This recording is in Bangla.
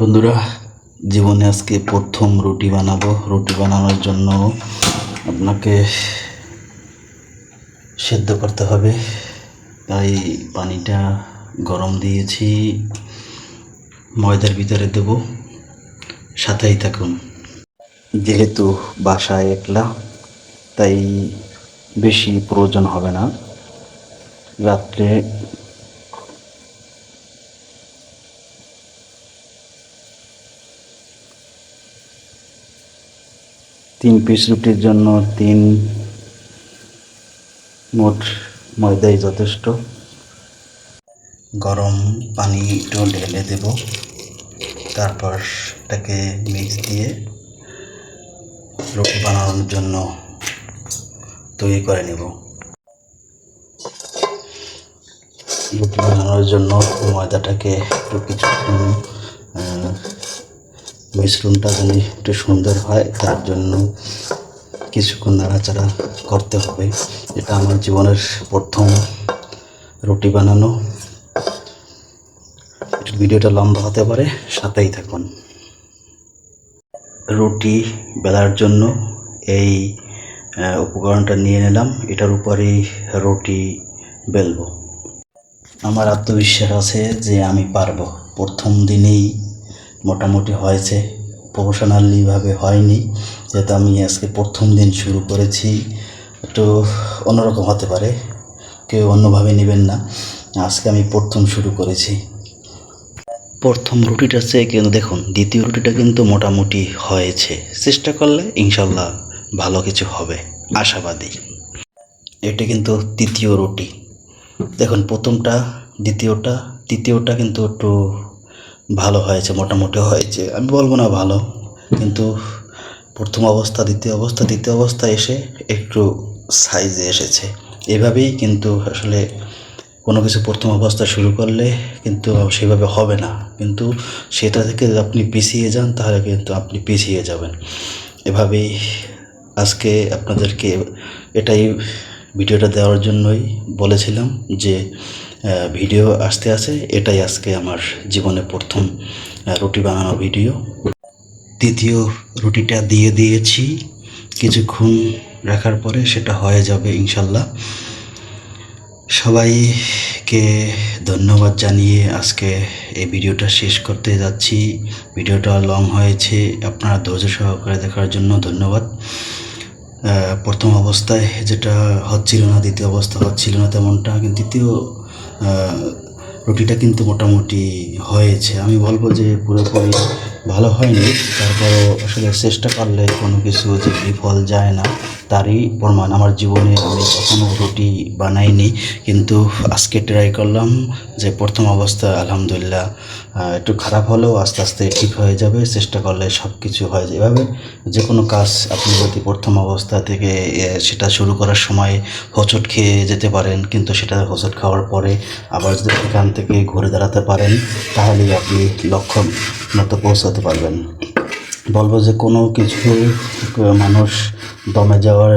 বন্ধুরা, জীবনে আজকে প্রথম রুটি বানাবো। রুটি বানানোর জন্য আপনাকে সেদ্ধ করতে হবে। তাই পানিটা গরম দিয়েছি। ময়দার ভিতরে দেব। সাথেই থাকুন। যেহেতু বাসায় একলা, তাই বেশি প্রয়োজন হবে না। রাত্রে তিন পিস রুটির জন্য তিন মোট ময়দাই যথেষ্ট। গরম পানি একটু ঢেলে দেব। তারপর এটাকে মিক্স দিয়ে রুটি বানানোর জন্য তৈরি করে নেব। রুটি বানানোর জন্য ময়দাটাকে একটু কিছুক্ষণ মিশ্রণটা যেন একটু সুন্দর হয়, তার জন্য কিছুক্ষণ নাড়াচাড়া করতে হবে। এটা আমার জীবনের প্রথম রুটি বানানো। ভিডিওটা লম্বা হতে পারে, সাথেই থাকুন। রুটি বেলার জন্য এই উপকরণটা নিয়ে নিলাম। এটার উপরেই রুটি বেলবো। আমার আত্মবিশ্বাস আছে যে আমি পারব। প্রথম দিনেই মোটামুটি হয়েছে। প্রফেশনালিভাবে হয়নি। যেহেতু আমি আজকে প্রথম দিন শুরু করেছি, একটু অন্যরকম হতে পারে। কেউ অন্যভাবে নেবেন না। আজকে আমি প্রথম শুরু করেছি। প্রথম রুটিটা সে কিন্তু দেখুন, দ্বিতীয় রুটিটা কিন্তু মোটামুটি হয়েছে। চেষ্টা করলে ইনশাল্লাহ ভালো কিছু হবে। আশাবাদী। এটা কিন্তু তৃতীয় রুটি। দেখুন, প্রথমটা, দ্বিতীয়টা, তৃতীয়টা কিন্তু একটু ভালো হয়েছে, মোটামুটি হয়েছে। আমি বলব না ভালো, কিন্তু প্রথম অবস্থা, দ্বিতীয় অবস্থা দ্বিতীয় অবস্থা এসে একটু সাইজে এসেছে। এভাবেই কিন্তু আসলে কোনো কিছু প্রথম অবস্থা শুরু করলে কিন্তু সেভাবে হবে না। কিন্তু সেটা থেকে আপনি পিছিয়ে যান, তাহলে কিন্তু আপনি পিছিয়ে যাবেন। এভাবেই আজকে আপনাদেরকে এটাই ভিডিওটা দেওয়ার জন্যই বলেছিলাম যে ভিডিও আসতে আছে। এটাই আজকে আমার জীবনে প্রথম রুটি বানানো ভিডিও। দ্বিতীয় রুটিটা দিয়ে দিয়েছি। কিছুক্ষণ রাখার পরে সেটা হয়ে যাবে ইনশাল্লাহ। সবাইকে ধন্যবাদ জানিয়ে আজকে এই ভিডিওটা শেষ করতে যাচ্ছি। ভিডিওটা লং হয়েছে। আপনারা ধৈর্য সহকারে দেখার জন্য ধন্যবাদ। প্রথম অবস্থায় যেটা হচ্ছিল না দ্বিতীয় অবস্থা হচ্ছিল না তেমনটা কিন্তু দ্বিতীয় আহ, রুটিটা কিন্তু মোটামুটি হয়েছে। আমি বলব যে পুরোপুরি ভালো হয়নি। তারপরও আসলে চেষ্টা করলে কোনো কিছু যে বিফল যায় না, তারই প্রমাণ আমার জীবনে আমি কখনো রুটি বানাইনি। কিন্তু আজকে ট্রাই করলাম যে প্রথম অবস্থা আলহামদুলিল্লাহ একটু খারাপ হলেও আস্তে আস্তে ঠিক হয়ে যাবে। চেষ্টা করলে সব কিছু হয় এভাবে যে কোনো কাজ আপনি যদি প্রথম অবস্থা থেকে সেটা শুরু করার সময় হোঁচট খেয়ে যেতে পারেন, কিন্তু সেটা হোঁচট খাওয়ার পরে আবার যদি সেখান থেকে ঘুরে দাঁড়াতে পারেন, তাহলেই আপনি লক্ষ্য মতো পৌঁছাতে পারবেন। বলব যে কোনো কিছু মানুষ দমে যাওয়ার